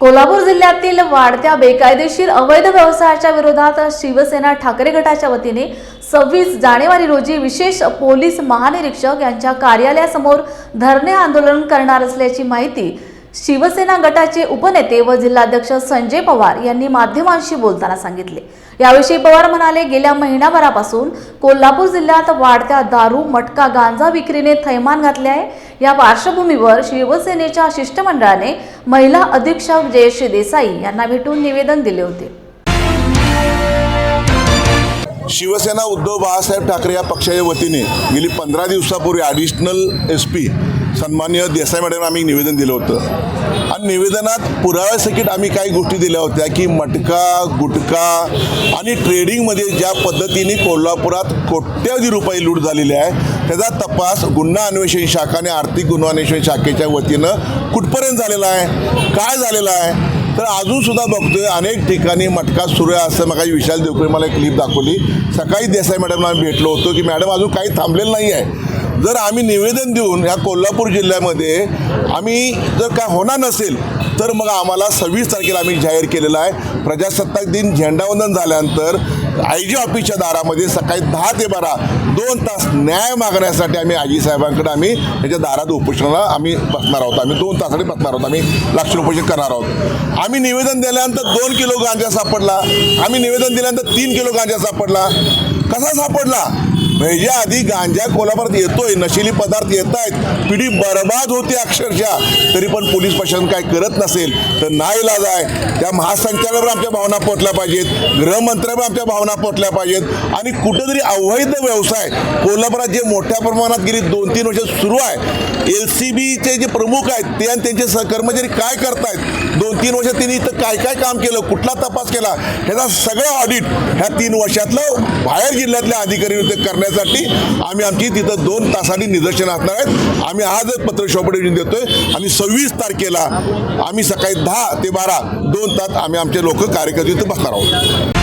कोल्हापूर जिल्ह्यातील वाढत्या बेकायदेशीर अवैध व्यवसायाच्या विरोधात शिवसेना ठाकरे गटाच्या वतीने सव्वीस जानेवारी रोजी विशेष पोलीस महानिरीक्षक यांच्या कार्यालयासमोर धरणे आंदोलन करणार असल्याची माहिती शिवसेना गटाचे उपनेते व जिल्हाध्यक्ष संजय पवार यांनी माध्यमांशी बोलताना सांगितले. याविषयी पवार म्हणाले गेल्या महिनाभरापासून कोल्हापूर जिल्ह्यात वाढत्या दारू मटका गांजा विक्रीने थैमान घातले आहे. या पार्श्वभूमीवर शिवसेनेच्या शिष्टमंडळाने महिला अधीक्षक जयश्री देसाई यांना भेटून निवेदन दिले होते. शिवसेना उद्धव बाळासाहेब ठाकरे या पक्षाच्या वतीने गेली पंधरा दिवसापूर्वी ॲडिशनल एस पी सन्मान्य देसाई मॅडम आम्ही निवेदन दिलं होतं. आणि निवेदनात पुराव्यासकट आम्ही काही गोष्टी दिल्या होत्या की मटका गुटखा आणि ट्रेडिंगमध्ये ज्या पद्धतीने कोल्हापुरात कोट्यावधी रुपये लूट झालेली आहे त्याचा तपास गुन्हा अन्वेषण शाखा आणि आर्थिक गुन्हा अन्वेषण शाखेच्या वतीनं कुठपर्यंत झालेला आहे काय झालेलं आहे? तर अजूनसुद्धा बघतोय अनेक ठिकाणी मटका सुरू आहे असं मग विशाल देवकरे मला एक क्लिप दाखवली. सकाळी देसाई मॅडमला आम्ही भेटलो होतो की मॅडम अजून काही थांबलेलं नाही आहे. जर आम्ही निवेदन देऊन ह्या कोल्हापूर जिल्ह्यामध्ये आम्ही जर काय होणार नसेल तर मग आम्हाला सव्वीस तारखेला आम्ही जाहीर केलेलं आहे. प्रजासत्ताक दिन झेंडावंदन झाल्यानंतर आय जी ऑफिसच्या दारामध्ये सकाळी दहा ते बारा दोन तास न्याय मागण्यासाठी आम्ही आजी साहेबांकडे आम्ही त्याच्या दारात उपोषणाला आम्ही बसणार आहोत. आम्ही दोन तासाठी बसणार आहोत. आम्ही लक्ष उपोषण करणार आहोत. आम्ही निवेदन दिल्यानंतर दोन किलो गांजा सापडला. आम्ही निवेदन दिल्यानंतर तीन किलो गांजा सापडला. कसा सापडला? म्हणजे ह्याच्या आधी गांजा कोल्हापुरात येतोय नशिली पदार्थ येत आहेत पिढी बर्बाद होते अक्षरशः. तरी पण पोलीस प्रशासन काय करत नसेल तर नाईलाज आहे. त्या महासंचालकावर आमच्या भावना पोचल्या पाहिजेत. गृहमंत्र्यावर आमच्या भावना पोचल्या पाहिजेत. आणि कुठंतरी अवैध व्यवसाय. कोल्हापुरात जे मोठ्या प्रमाणात गेली दोन तीन वर्ष सुरू आहे. एल सी बीचे जे प्रमुख आहेत ते आणि त्यांचे सह कर्मचारी काय करतायत? दोन तीन वर्षात त्यांनी इथं काय काय काम केलं? कुठला तपास केला? ह्याचा सगळं ऑडिट ह्या तीन वर्षातलं बाहेर जिल्ह्यातल्या अधिकारी करण्यात करण्यासाठी आम्ही आमची तिथं दोन तासांनी निदर्शनं असणार आहेत. आम्ही आजच पत्र शॉपडे देतोय आणि सव्वीस तारखेला आम्ही सकाळी दहा ते बारा दोन तास आम्ही आमचे लोक कार्यकर्ते इथं बसणार आहोत.